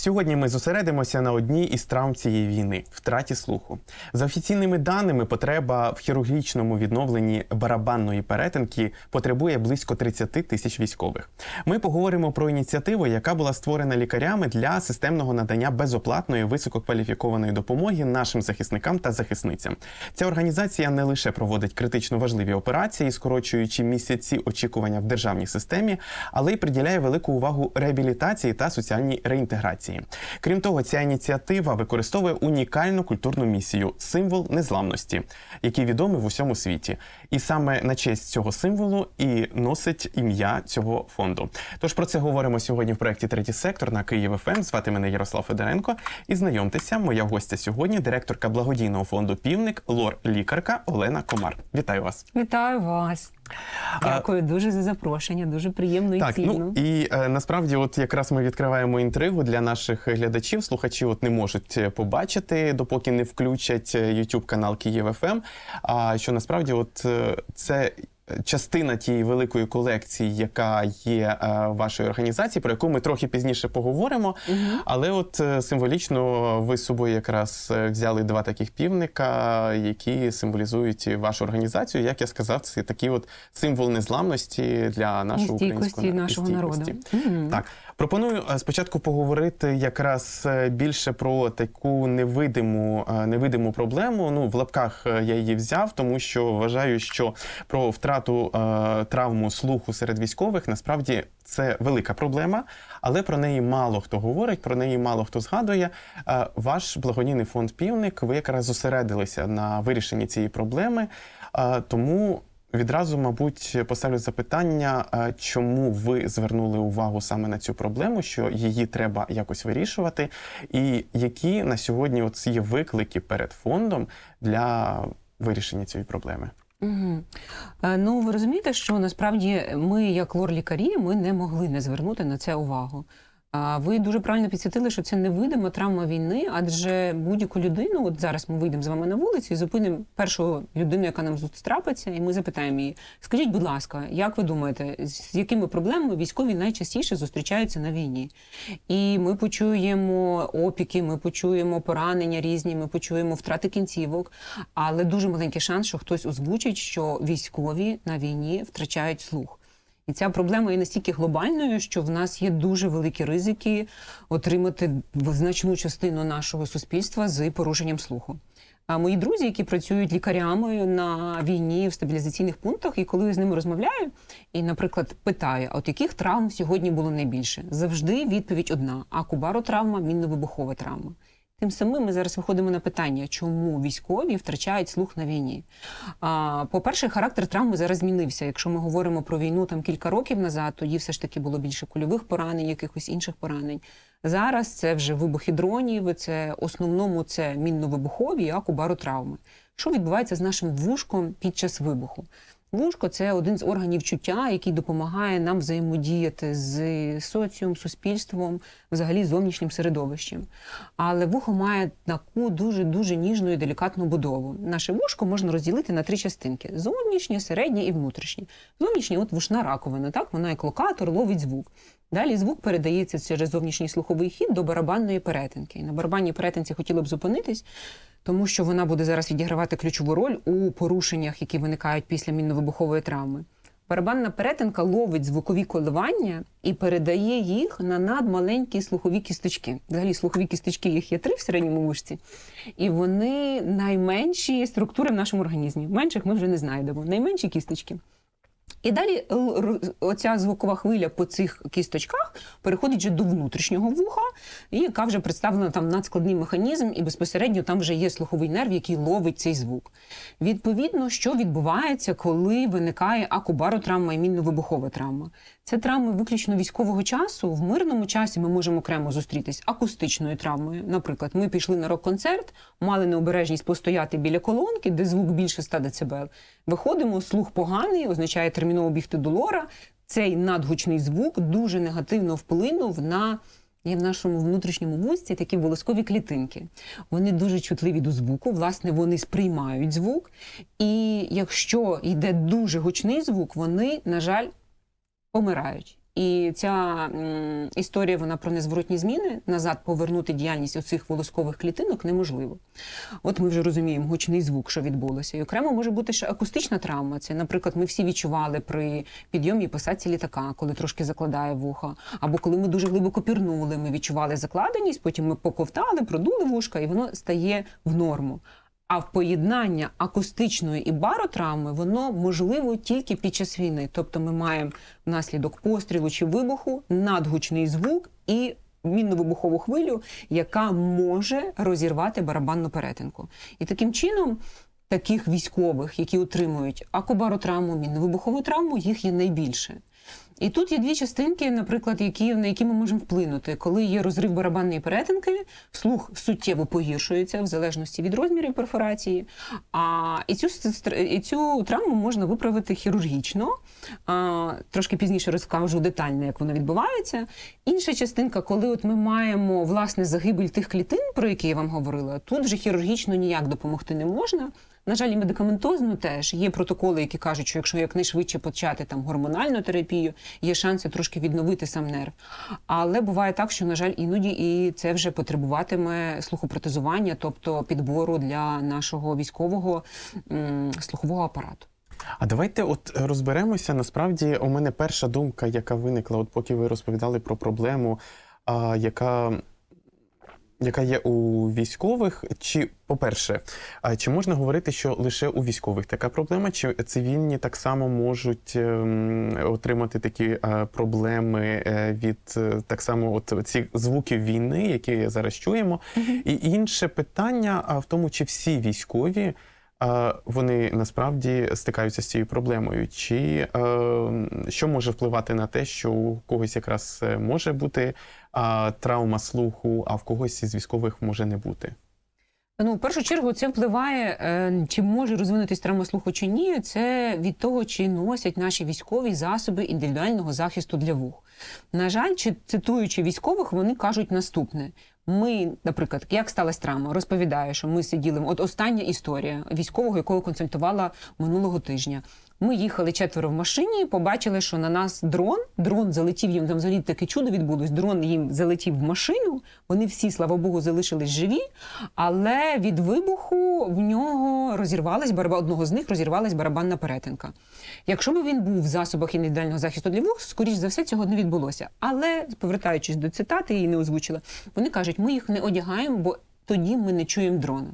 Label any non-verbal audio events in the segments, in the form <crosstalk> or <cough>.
Сьогодні ми зосередимося на одній із травм цієї війни втраті слуху. За офіційними даними, потреба в хірургічному відновленні барабанної перетинки потребує близько 30 тисяч військових. Ми поговоримо про ініціативу, яка була створена лікарями для системного надання безоплатної висококваліфікованої допомоги нашим захисникам та захисницям. Ця організація не лише проводить критично важливі операції, скорочуючи місяці очікування в державній системі, але й приділяє велику увагу реабілітації та соціальній реінтеграції. Крім того, ця ініціатива використовує унікальну культурну місію символ незламності, який відомий в усьому світі. І саме на честь цього символу і носить ім'я цього фонду. Тож про це говоримо сьогодні в проєкті Третій сектор на Київ ФМ. Звати мене Ярослав Федоренко. І знайомтеся, моя гостя сьогодні, директорка благодійного фонду Півник, лор-лікарка Олена Комар. Вітаю вас. Вітаю вас. Дякую дуже за запрошення. Дуже приємно і Так, цінно. ну і е, насправді, от якраз ми відкриваємо інтригу для наших глядачів. Слухачі от не можуть е, побачити, допоки не включать е, YouTube канал Київ ФМ. А що насправді, от е, це. Частина тієї великої колекції, яка є е, в організації, про яку ми трохи пізніше поговоримо. Але от е, символічно ви з собою якраз е, взяли два таких півника, які символізують вашу організацію. Як я сказав, це такий от символ незламності для нашого стійкості українського нашого народу. Угу. Так, пропоную е, спочатку поговорити якраз е, більше про таку невидиму, е, невидиму проблему. Ну, в лапках я її взяв, тому що вважаю, що про втрату травму слуху серед військових насправді це велика проблема, але про неї мало хто говорить, про неї мало хто згадує. Ваш благодійний фонд Півник, ви якраз зосередилися на вирішенні цієї проблеми. Тому Відразу, мабуть, поставлю запитання, чому ви звернули увагу саме на цю проблему, що її треба якось вирішувати, і які на сьогодні от є виклики перед фондом для вирішення цієї проблеми? Е, Ну, ви розумієте, що насправді ми, як лор-лікарі, ми не могли не звернути на це увагу. Ви дуже правильно підсвітили, що це невидима травма війни, адже будь-яку людину, от зараз ми вийдемо з вами на вулицю і зупинимо першу людину, яка нам тут і ми запитаємо її: скажіть, будь ласка, як ви думаєте, з якими проблемами військові найчастіше зустрічаються на війні? І ми почуємо опіки, ми почуємо поранення різні, ми почуємо втрати кінцівок, але дуже маленький шанс, що хтось озвучить, що військові на війні втрачають слух. І ця проблема є настільки глобальною, що в нас є дуже великі ризики отримати значну частину нашого суспільства з порушенням слуху. А мої друзі, які працюють лікарями на війні в стабілізаційних пунктах, і коли я з ними розмовляю, і, наприклад, питаю, от яких травм сьогодні було найбільше? Завжди відповідь одна: акубаротравма, мінно-вибухова травма. Тим самим ми зараз виходимо на питання, чому військові втрачають слух на війні. А, по-перше, характер травми зараз змінився. Якщо ми говоримо про війну там кілька років назад, тоді все ж таки було більше кульових поранень, якихось інших поранень. Зараз це вже вибухи дронів, це основному це мінно-вибухові акубаротравми. Що відбувається з нашим вушком під час вибуху? Вушко це один з органів чуття, який допомагає нам взаємодіяти з соціум, суспільством, взагалі зовнішнім середовищем. Але вухо має таку дуже дуже ніжну і делікатну будову. Наше вушко можна розділити на три частинки: зовнішнє, середнє і внутрішнє. Зовнішнє от вушна раковина, так вона як локатор ловить звук. Далі звук передається через зовнішній слуховий хід до барабанної перетинки. І на барабанній перетинці хотіли б зупинитись, тому що вона буде зараз відігравати ключову роль у порушеннях, які виникають після мінно-вибухової травми. Барабанна перетинка ловить звукові коливання і передає їх на надмаленькі слухові кісточки. Взагалі, слухові кісточки їх є три в середньому вушці, і вони найменші структури в нашому організмі. Менших ми вже не знайдемо. Найменші кісточки. І далі оця звукова хвиля по цих кісточках переходить вже до внутрішнього вуха, яка вже представлена там надскладний механізм, і безпосередньо там вже є слуховий нерв, який ловить цей звук. Відповідно, що відбувається, коли виникає акубаротравма і мінно-вибухова травма. Це травми виключно військового часу. В мирному часі ми можемо окремо зустрітись акустичною травмою. Наприклад, ми пішли на рок-концерт, мали необережність постояти біля колонки, де звук більше 100 дБ. Виходимо, слух поганий, означає терміново бігти до лора. Цей надгучний звук дуже негативно вплинув на Є в нашому внутрішньому вусті такі волоскові клітинки. Вони дуже чутливі до звуку, власне, вони сприймають звук. І якщо йде дуже гучний звук, вони, на жаль, помирають. І ця історія вона про незворотні зміни назад повернути діяльність оцих волоскових клітинок неможливо. От ми вже розуміємо гучний звук, що відбулося. І окремо може бути ще акустична травма. Це, наприклад, ми всі відчували при підйомі посадці літака, коли трошки закладає вуха, або коли ми дуже глибоко пірнули, ми відчували закладеність, потім ми поковтали, продули вушка, і воно стає в норму. А в поєднання акустичної і баротравми воно можливо тільки під час війни. Тобто ми маємо внаслідок пострілу чи вибуху надгучний звук і мінно-вибухову хвилю, яка може розірвати барабанну перетинку. І таким чином. Таких військових, які отримують акубаротравму, мінно-вибухову травму, їх є найбільше. І тут є дві частинки, наприклад, які, на які ми можемо вплинути. Коли є розрив барабанної перетинки, слух суттєво погіршується в залежності від розмірів перфорації. А і цю, і цю травму можна виправити хірургічно. А, трошки пізніше розкажу детально, як воно відбувається. Інша частинка, коли от ми маємо власне загибель тих клітин, про які я вам говорила, тут вже хірургічно ніяк допомогти не можна. На жаль, і медикаментозно теж є протоколи, які кажуть, що якщо якнайшвидше почати там гормональну терапію, є шанси трошки відновити сам нерв. Але буває так, що на жаль, іноді і це вже потребуватиме слухопротезування, тобто підбору для нашого військового слухового апарату. А давайте от розберемося. Насправді, у мене перша думка, яка виникла, от поки ви розповідали про проблему, а, яка, яка є у військових. Чи, по-перше, чи можна говорити, що лише у військових така проблема, чи цивільні так само можуть ем, отримати такі е, проблеми е, від е, так само от цих звуків війни, які зараз чуємо? І інше питання в тому, чи всі військові. Вони насправді стикаються з цією проблемою. Чи е, що може впливати на те, що у когось якраз може бути а, травма слуху, а в когось із військових може не бути? Ну, в першу чергу, це впливає, е, чи може розвинутись травма слуху чи ні. Це від того, чи носять наші військові засоби індивідуального захисту для вух. На жаль, чи цитуючи військових, вони кажуть наступне: ми, наприклад, як сталася травма, розповідаю, що ми сиділи. От остання історія військового, якого консультувала минулого тижня. Ми їхали четверо в машині, побачили, що на нас дрон. Дрон залетів їм там взагалі таке чудо відбулось. Дрон їм залетів в машину. Вони всі, слава Богу, залишились живі. Але від вибуху в нього розірвалась бараба одного з них розірвалась барабанна перетинка. Якщо б він був в засобах індивідуального захисту для вух, скоріш за все цього не відбулося. Але повертаючись до цитати, її не озвучила. Вони кажуть, ми їх не одягаємо, бо тоді ми не чуємо дрона.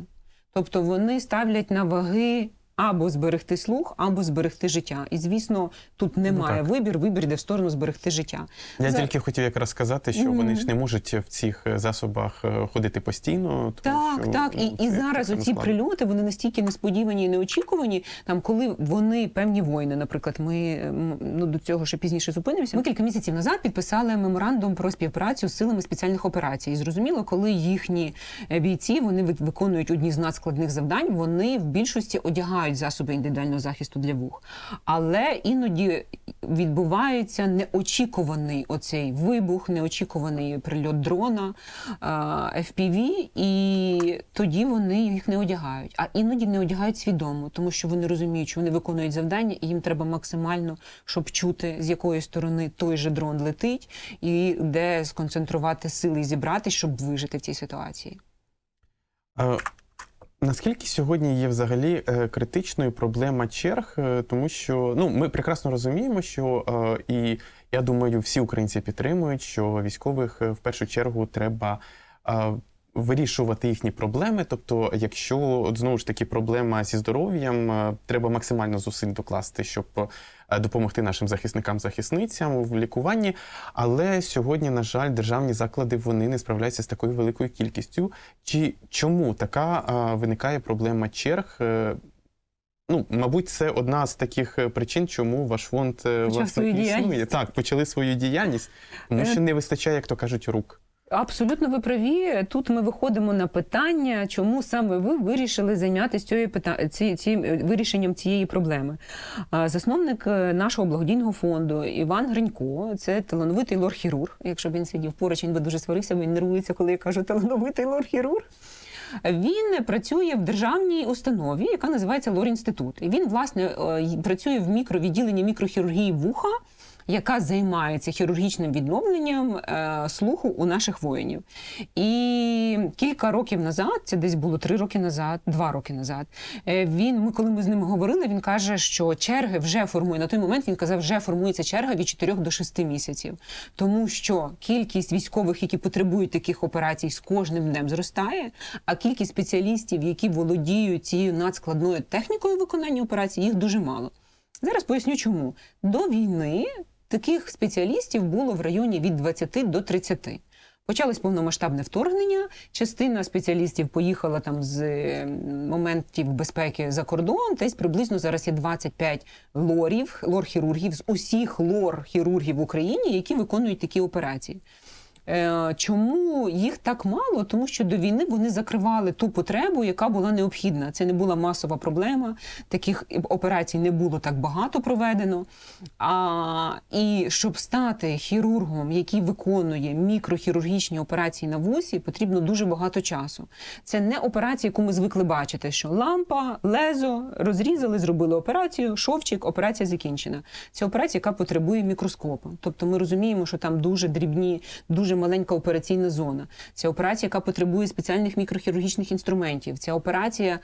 Тобто вони ставлять на ваги або зберегти слух, або зберегти життя. І звісно, тут немає так. вибір, вибір йде в сторону зберегти життя. Я За- тільки хотів якраз сказати, що Мгм. вони ж не можуть в цих е, засобах е, ходити постійно. Тому Так, що, так. І, ну, і зараз оці складно. прильоти вони настільки несподівані і неочікувані. Там, коли вони певні воїни, наприклад, ми ну до цього ще пізніше зупинимося. Ми кілька місяців назад підписали меморандум про співпрацю з силами спеціальних операцій. І зрозуміло, коли їхні е, бійці вони ви- виконують одні з надскладних завдань, вони в більшості одягають засоби індивідуального захисту для вух. Але іноді відбувається неочікуваний оцей вибух, неочікуваний прильот дрона, е, FPV, і тоді вони їх не одягають. А іноді не одягають свідомо, тому що вони розуміють, що вони виконують завдання, і їм треба максимально, щоб чути, з якої сторони той же дрон летить, і де сконцентрувати сили і зібрати, щоб вижити в цій ситуації. Е, Наскільки сьогодні є взагалі е, критичною проблема черг, Е, тому що ну ми прекрасно розуміємо, що е, і я думаю, всі українці підтримують, що військових в першу чергу треба. Е, Вирішувати їхні проблеми, тобто, якщо от, знову ж таки проблема зі здоров'ям, е, треба максимально зусиль докласти, щоб е, допомогти нашим захисникам захисницям в лікуванні. Але сьогодні, на жаль, державні заклади вони не справляються з такою великою кількістю. Чи чому така а, виникає проблема черг? Е, Ну, мабуть, це одна з таких е, причин, чому ваш фонд е, Почав власне свою існує. діяльність. Так, почали свою діяльність, тому Е, що не вистачає, як то кажуть, рук. Абсолютно ви праві. Тут ми виходимо на питання, чому саме ви вирішили зайнятися цією пита... ці... ці... вирішенням цієї проблеми. Засновник е, нашого благодійного фонду Іван Гринько, це талановитий лор-хірург. Якщо б він сидів поруч, він би дуже сварився, він нервується, коли я кажу талановитий лор-хірург. Він працює в державній установі, яка називається Лор-інститут. І він, власне, е, працює в мікровідділенні мікрохірургії вуха. Яка займається хірургічним відновленням е, слуху у наших воїнів. І кілька років назад, це десь було три роки назад, два роки назад. е, Він, ми коли ми з ним говорили, він каже, що черги вже формує. На той момент він казав, вже формується черга від 4 до 6 місяців, тому що кількість військових, які потребують таких операцій, з кожним днем зростає. А кількість спеціалістів, які володіють цією надскладною технікою виконання операцій, їх дуже мало. Зараз поясню, чому до війни таких спеціалістів було в районі від 20 до 30. Почалось повномасштабне вторгнення. Частина спеціалістів поїхала там з е, моментів безпеки за кордон. Десь приблизно зараз є 25 лорів, лор-хірургів з усіх лор-хірургів в Україні, які виконують такі операції. Е, Чому їх так мало? Тому що до війни вони закривали ту потребу, яка була необхідна. Це не була масова проблема. Таких операцій не було так багато проведено. А, і щоб стати хірургом, який виконує мікрохірургічні операції на вусі, потрібно дуже багато часу. Це не операція, яку ми звикли бачити, що лампа, лезо розрізали, зробили операцію, шовчик, операція закінчена. Це операція, яка потребує мікроскопу. Тобто ми розуміємо, що там дуже дрібні, дуже маленька операційна зона. Це операція, яка потребує спеціальних мікрохірургічних інструментів. Це операція,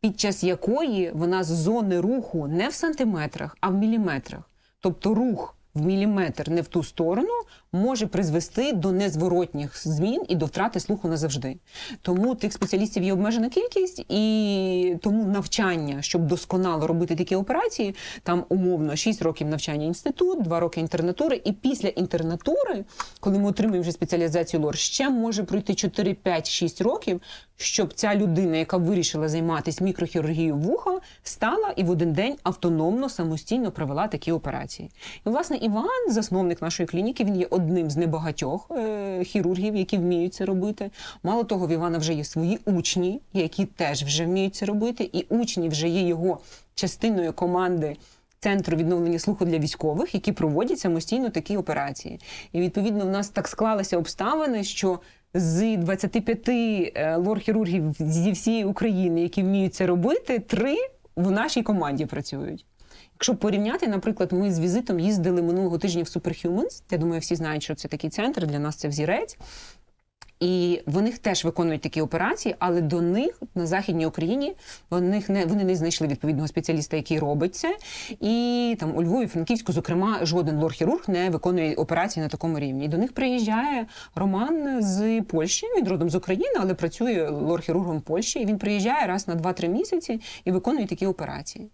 під час якої вона з зони руху не в сантиметрах, а в міліметрах. Тобто рух в міліметр не в ту сторону може призвести до незворотніх змін і до втрати слуху назавжди. Тому тих спеціалістів є обмежена кількість, і тому навчання, щоб досконало робити такі операції, там умовно 6 років навчання інститут, 2 роки інтернатури, і після інтернатури, коли ми отримуємо вже спеціалізацію лор, ще може пройти 4, 5, 6 років, щоб ця людина, яка вирішила займатися мікрохірургією вуха, стала і в один день автономно самостійно провела такі операції. І власне Іван, засновник нашої клініки, він є одним з небагатьох е, хірургів, які вміють це робити. Мало того, в Івана вже є свої учні, які теж вже вміють це робити, і учні вже є його частиною команди. Центру відновлення слуху для військових, які проводять самостійно такі операції. І відповідно в нас так склалися обставини, що з 25 е, лор-хірургів зі всієї України, які вміють це робити, три в нашій команді працюють. Якщо порівняти, наприклад, ми з візитом їздили минулого тижня в Superhumans. Я думаю, всі знають, що це такий центр. Для нас це взірець. І вони теж виконують такі операції, але до них на західній Україні вони не вони не знайшли відповідного спеціаліста, який робить це. І там у Львові, Франківську, зокрема, жоден лор-хірург не виконує операції на такому рівні. І до них приїжджає Роман з Польщі. Він родом з України, але працює лор-хірургом в Польщі. І він приїжджає раз на 2-3 місяці і виконує такі операції.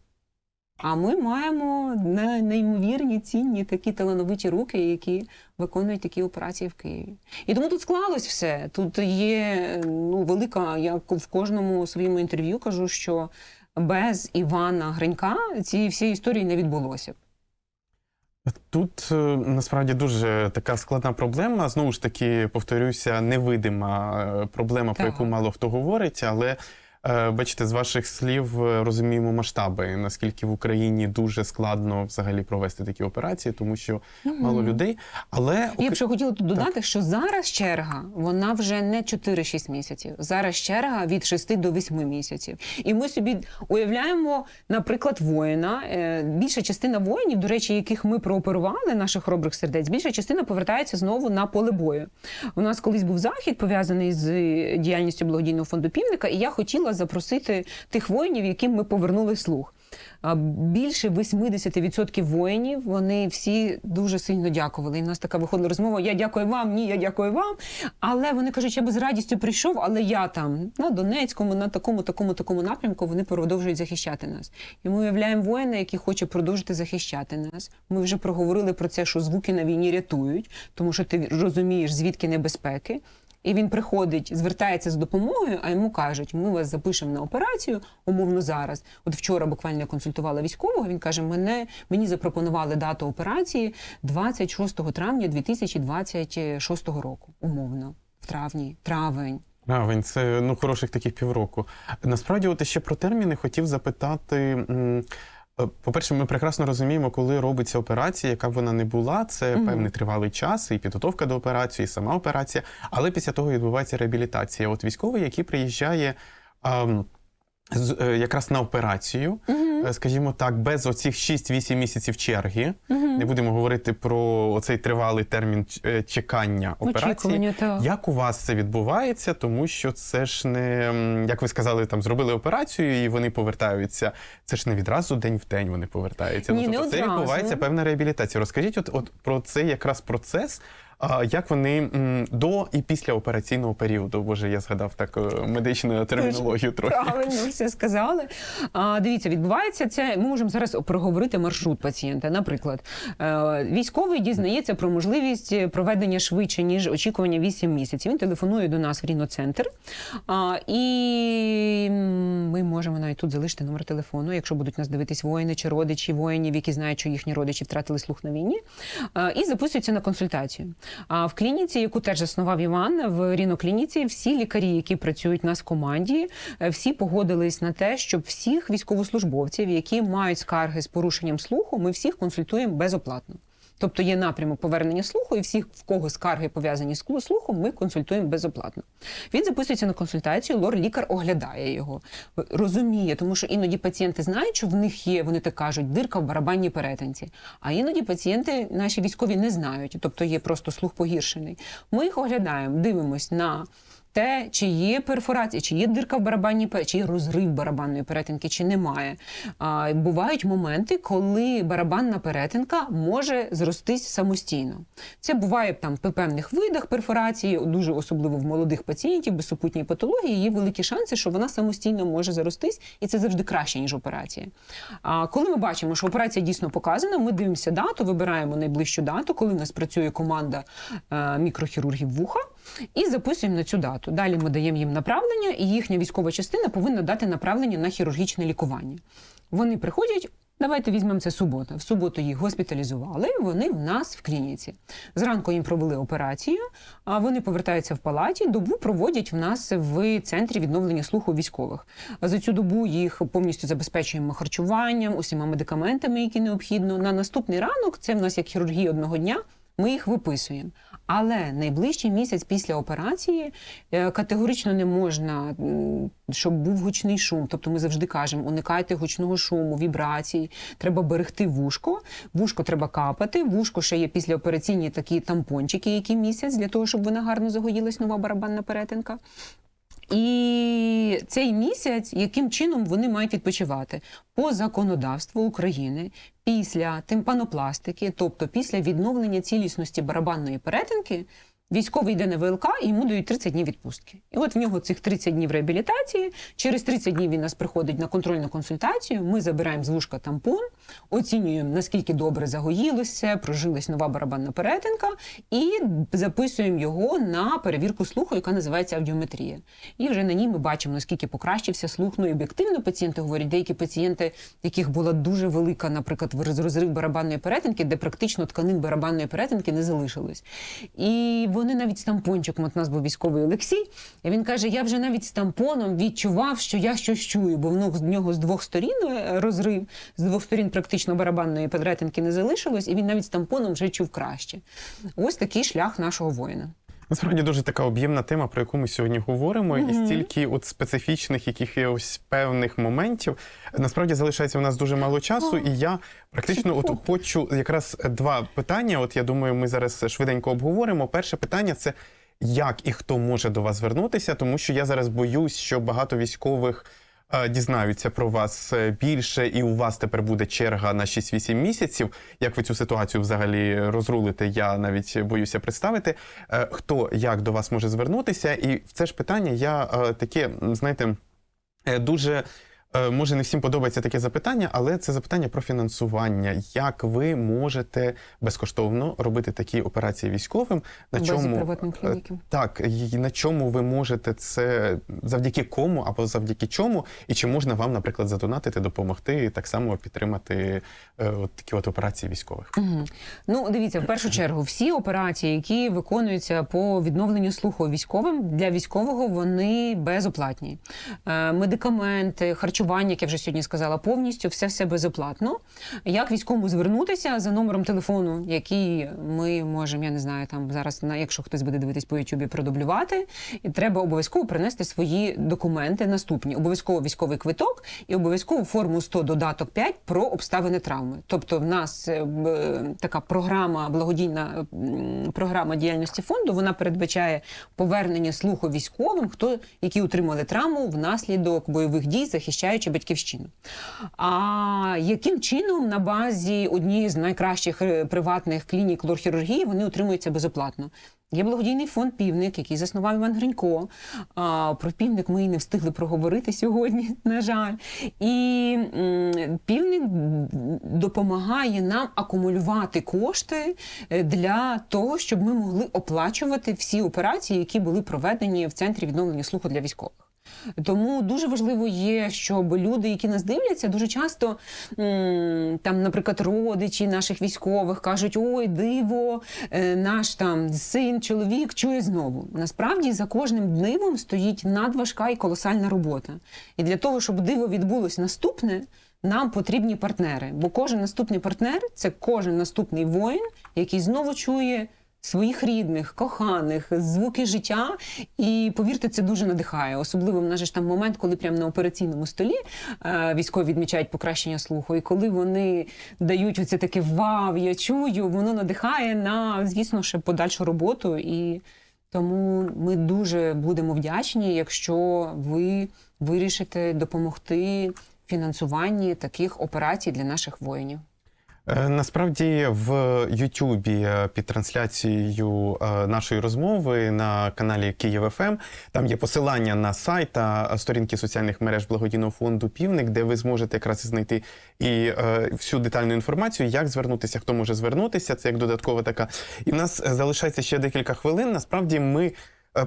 А ми маємо неймовірні, цінні такі талановиті руки, які виконують такі операції в Києві. І тому тут склалось все. Тут є ну, велика, я в кожному своєму інтерв'ю кажу, що без Івана Гринька цієї всієї історії не відбулося. б. Тут е, насправді дуже така складна проблема. Знову ж таки, повторюся, невидима е, проблема, про яку мало хто говорить, але. Е, Бачите, з ваших слів е, розуміємо масштаби, наскільки в Україні дуже складно взагалі провести такі операції, тому що мало людей. Але Я б ще хотіла тут додати, що зараз черга вона вже не 4-6 місяців. Зараз черга від 6 до 8 місяців. І ми собі уявляємо, наприклад, воїна. Е, Більша частина воїнів, до речі, яких ми прооперували, наших хоробрих сердець, більша частина повертається знову на поле бою. У нас колись був захід пов'язаний з діяльністю благодійного фонду півника, і я хотіла запросити тих воїнів, яким ми повернули слух. Більше 80% воїнів вони всі дуже сильно дякували. І в нас така виходила розмова: я дякую вам, ні, я дякую вам. Але вони кажуть, я би з радістю прийшов, але я там на Донецькому, на такому, такому, такому напрямку вони продовжують захищати нас. І ми уявляємо воїна, який хоче продовжити захищати нас. Ми вже проговорили про це, що звуки на війні рятують, тому що ти розумієш, звідки небезпеки. І він приходить, звертається з допомогою, а йому кажуть: ми вас запишемо на операцію, умовно зараз. От вчора буквально консультувала військового. Він каже: мене мені запропонували дату операції 26 травня 2026 року. Умовно, в травні, травень. Травень, це ну хороших таких півроку. Насправді, от ще про терміни хотів запитати. Е, По-перше, ми прекрасно розуміємо, коли робиться операція, яка б вона не була, це Мгм. певний тривалий час, і підготовка до операції, і сама операція. Але після того відбувається реабілітація. От військовий, який приїжджає ам, з- е, якраз на операцію, е, скажімо так, без оцих 6-8 місяців черги. Не будемо говорити про оцей тривалий термін ч- е, чекання операції. Так. Як у вас це відбувається? Тому що це ж не м, як ви сказали, там зробили операцію і вони повертаються. Це ж не відразу день в день вони повертаються. Ні, ну, не тобто це одразу. відбувається певна реабілітація. Розкажіть, от, от про цей якраз процес. А як вони до і після операційного періоду? Боже, я згадав так е, медичну термінологію трохи. Правильно, все сказали. А, дивіться, відбувається це. Ми можемо зараз проговорити маршрут пацієнта. Наприклад, е, військовий дізнається про можливість проведення швидше ніж очікування 8 місяців. Він телефонує до нас в Ріноцентр. А, і ми можемо навіть тут залишити номер телефону, якщо будуть нас дивитись воїни чи родичі воїнів, які знають, що їхні родичі втратили слух на війні, і записуються на консультацію. А в клініці, яку теж заснував Іван, в Ріноклініці, всі лікарі, які працюють у нас в команді, е, всі погодились на те, щоб всіх військовослужбовців, які мають скарги з порушенням слуху, ми всіх консультуємо безоплатно. Тобто є напрямок повернення слуху, і всіх, в кого скарги пов'язані з слухом, ми консультуємо безоплатно. Він записується на консультацію, лор-лікар оглядає його, розуміє, тому що іноді пацієнти знають, що в них є, вони так кажуть, дирка в барабанній перетинці. А іноді пацієнти наші військові не знають, тобто є просто слух погіршений. Ми їх оглядаємо, дивимось на. Те, чи є перфорація, чи є дирка в барабанній чи є розрив барабанної перетинки, чи немає. А, бувають моменти, коли барабанна перетинка може зростись самостійно. Це буває там при певних видах перфорації, дуже особливо в молодих пацієнтів без супутньої патології. Є великі шанси, що вона самостійно може заростись, і це завжди краще ніж операція. А коли ми бачимо, що операція дійсно показана, ми дивимося дату, вибираємо найближчу дату, коли в нас працює команда е, мікрохірургів вуха, і записуємо на цю дату. Далі ми даємо їм направлення, і їхня військова частина повинна дати направлення на хірургічне лікування. Вони приходять. Давайте візьмемо це субота. В суботу їх госпіталізували. Вони в нас в клініці. Зранку їм провели операцію, а вони повертаються в палаті. Добу проводять в нас в центрі відновлення слуху військових. За цю добу їх повністю забезпечуємо харчуванням, усіма медикаментами, які необхідно. На наступний ранок це в нас як хірургія одного дня. Ми їх виписуємо. Але найближчий місяць після операції е, категорично не можна, щоб був гучний шум. Тобто ми завжди кажемо, уникайте гучного шуму, вібрацій. Треба берегти вушко. Вушко треба капати. Вушко ще є післяопераційні такі тампончики, які місяць, для того, щоб вона гарно загоїлась, нова барабанна перетинка. І цей місяць, яким чином вони мають відпочивати? По законодавству України після тимпанопластики, тобто після відновлення цілісності барабанної перетинки, військовий йде на ВЛК і йому дають 30 днів відпустки. І от в нього цих 30 днів реабілітації. Через 30 днів він нас приходить на контрольну консультацію. Ми забираємо з вушка тампон, оцінюємо наскільки добре загоїлося, прожилась нова барабанна перетинка, і записуємо його на перевірку слуху, яка називається аудіометрія. І вже на ній ми бачимо, наскільки покращився слух. Ну і об'єктивно пацієнти говорять, деякі пацієнти, яких була дуже велика, наприклад, розрив барабанної перетинки, де практично тканин барабанної перетинки не залишилось. І вони навіть з тампончиком, от у нас був військовий Олексій, і він каже: я вже навіть з тампоном відчував, що я щось чую, бо в нього- з двох сторін е, розрив, з двох сторін практично барабанної перетинки не залишилось, і він навіть з тампоном вже чув краще. Ось такий шлях нашого воїна. Насправді дуже така об'ємна тема, про яку ми сьогодні говоримо, і стільки от специфічних якихось певних моментів. Насправді залишається у нас дуже мало часу, і я практично от хочу якраз два питання. От я думаю, ми зараз швиденько обговоримо. Перше питання це як і хто може до вас звернутися, тому що я зараз боюсь, що багато військових. Е, Дізнаються про вас е, більше, і у вас тепер буде черга на 6-8 місяців. Як ви цю ситуацію взагалі розрулите? Я навіть боюся представити. Е, Хто як до вас може звернутися? І в це ж питання я таке, знаєте, дуже. Е, Може, не всім подобається таке запитання, але це запитання про фінансування. Як ви можете безкоштовно робити такі операції військовим? На чому приватних е, клініків. так, і на чому ви можете це завдяки кому або завдяки чому, і чи можна вам, наприклад, задонатити, допомогти і так само підтримати е, от такі от операції військових? Мгм. Ну, дивіться, в першу чергу, всі операції, які виконуються по відновленню слуху військовим, для військового вони безоплатні. Е, Медикаменти, харчування. Харчування, як я вже сьогодні сказала, повністю все все безоплатно. Як військовому звернутися за номером телефону, який ми можемо, я не знаю, там зараз на якщо хтось буде дивитись по Ютубі, продублювати, і треба обов'язково принести свої документи наступні: обов'язково військовий квиток і обов'язково форму 100 додаток 5 про обставини травми. Тобто, в нас е, така програма, благодійна програма діяльності фонду, вона передбачає повернення слуху військовим, хто які отримали травму внаслідок бойових дій, захищаючи батьківщину. А яким чином на базі однієї з найкращих е, приватних клінік лор-хірургії вони отримуються безоплатно? Є благодійний фонд Півник, який заснував Іван Гринько. А, про півник ми і не встигли проговорити сьогодні, <laughs> на жаль. І півник допомагає нам акумулювати кошти е, для того, щоб ми могли оплачувати всі операції, які були проведені в центрі відновлення слуху для військових. Тому дуже важливо є, щоб люди, які нас дивляться, дуже часто там, наприклад, родичі наших військових кажуть: ой, диво, е, наш там син, чоловік чує знову. Насправді за кожним дивом стоїть надважка і колосальна робота. І для того, щоб диво відбулось наступне. Нам потрібні партнери, бо кожен наступний партнер це кожен наступний воїн, який знову чує своїх рідних, коханих, звуки життя. І повірте, це дуже надихає. Особливо в нас ж там момент, коли прямо на операційному столі е, військові відмічають покращення слуху. І коли вони дають оце таке вау, я чую, воно надихає на, звісно, ще подальшу роботу. І тому ми дуже будемо вдячні, якщо ви вирішите допомогти фінансуванні таких операцій для наших воїнів. Е, Насправді в Ютубі е, під трансляцією е, нашої розмови на каналі Київ ФМ там є посилання на сайт та сторінки соціальних мереж благодійного фонду Півник, де ви зможете якраз знайти і всю детальну інформацію, як звернутися, хто може звернутися. Це як додаткова така. І в нас залишається ще декілька хвилин. Насправді ми.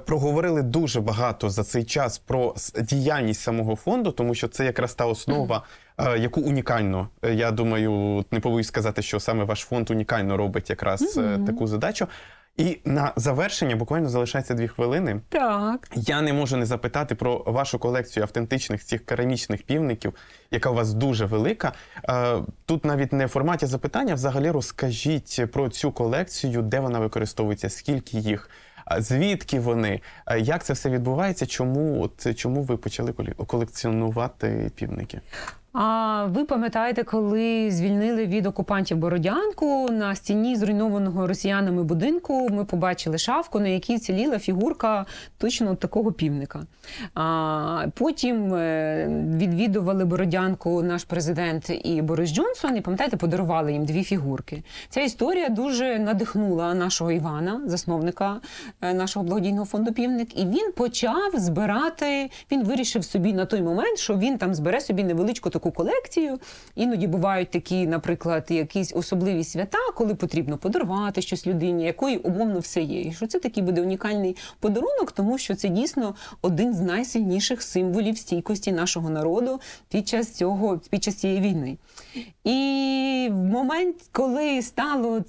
Проговорили дуже багато за цей час про діяльність самого фонду, тому що це якраз та основа, яку унікально, е, я думаю, не побоюсь сказати, що саме ваш фонд унікально робить якраз е, таку задачу. І на завершення буквально залишається дві хвилини. Так. Я не можу не запитати про вашу колекцію автентичних цих керамічних півників, яка у вас дуже велика. Е, Тут навіть не в форматі запитання. Взагалі розкажіть про цю колекцію, де вона використовується, скільки їх, звідки вони, Е, як це все відбувається, чому, от, чому ви почали колекціонувати півники? А ви пам'ятаєте, коли звільнили від окупантів Бородянку на стіні зруйнованого росіянами будинку? Ми побачили шафку, на якій ціліла фігурка точно такого півника. А потім е, відвідували Бородянку наш президент і Борис Джонсон. І пам'ятаєте, подарували їм дві фігурки. Ця історія дуже надихнула нашого Івана, засновника е, нашого благодійного фонду Півник. І він почав збирати. Він вирішив собі на той момент, що він там збере собі невеличку таку колекцію. Іноді бувають такі, наприклад, якісь особливі свята, коли потрібно подарувати щось людині, якої умовно все є. І що це такий буде унікальний подарунок, тому що це дійсно один з найсильніших символів стійкості нашого народу під час цього під час цієї війни. І в момент, коли стало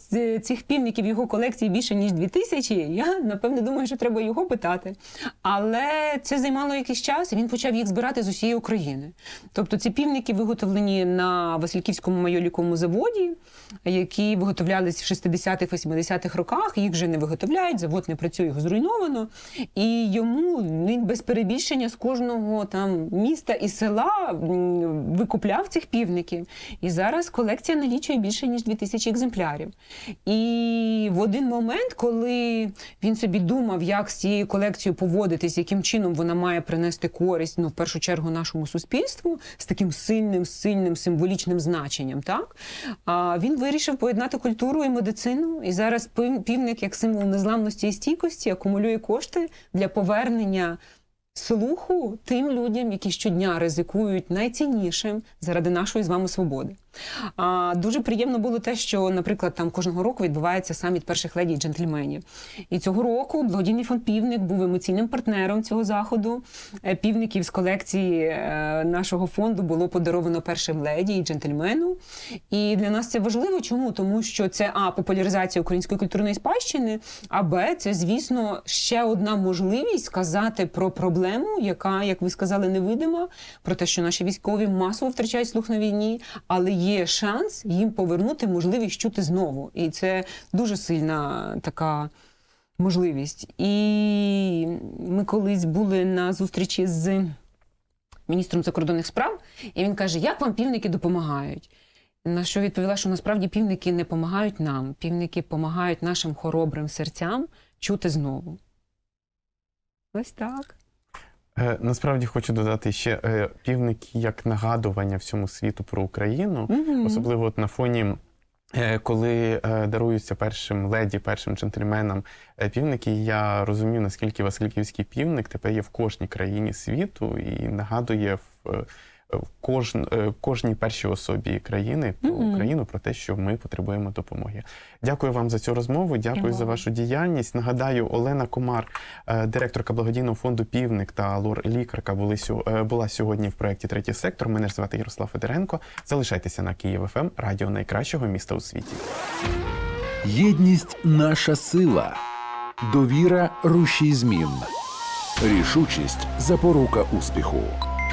цих півників його колекції більше ніж дві тисячі, я напевне думаю, що треба його питати. Але це займало якийсь час, і він почав їх збирати з усієї України. Тобто ці півники виготовлені на Васильківському майоліковому заводі, які виготовлялись в 60-х, 80-х роках. Їх вже не виготовляють, завод не працює, його зруйновано. І йому він без перебільшення з кожного там міста і села викупляв цих півників. І зараз колекція налічує більше ніж 2000 екземплярів. І в один момент, коли він собі думав, як з цією колекцією поводитись, яким чином вона має принести користь, ну в першу чергу нашому суспільству з таким сильним, сильним символічним значенням, так а він вирішив поєднати культуру і медицину. І зараз півник, як символ незламності і стійкості, акумулює кошти для повернення. Слуху тим людям, які щодня ризикують найціннішим заради нашої з вами свободи. А, дуже приємно було те, що, наприклад, там кожного року відбувається саміт перших леді джентльменів. І цього року благодійний фонд Півник був емоційним партнером цього заходу. Е, Півників з колекції е, нашого фонду було подаровано першим леді і джентльмену. І для нас це важливо. Чому? Тому що це а популяризація української культурної спадщини, а б це, звісно, ще одна можливість сказати про проблему, яка, як ви сказали, невидима, про те, що наші військові масово втрачають слух на війні, але є шанс їм повернути можливість чути знову. І це дуже сильна така можливість. І ми колись були на зустрічі з міністром закордонних справ, і він каже: Як вам півники допомагають? На що відповіла, що насправді півники не допомагають нам, півники допомагають нашим хоробрим серцям чути знову. Ось так. Е, Насправді хочу додати ще е, півники як нагадування всьому світу про Україну, Мгм. особливо от на фоні. е, Коли е, даруються першим леді, першим джентльменам е, півники, я розумію, наскільки Васильківський півник тепер є в кожній країні світу і нагадує в, в кожн, е, кожній першій особі країни про Мгм. Україну про те, що ми потребуємо допомоги. Дякую вам за цю розмову. Дякую за вашу діяльність. Нагадаю, Олена Комар, е, директорка благодійного фонду Півник та лор-лікарка були сьо- е, була сьогодні в проєкті Третій сектор. Мене ж звати Ярослав Федоренко. Залишайтеся на Київ ФМ, радіо найкращого міста у світі. Єдність наша сила, довіра рушій змін, рішучість запорука успіху.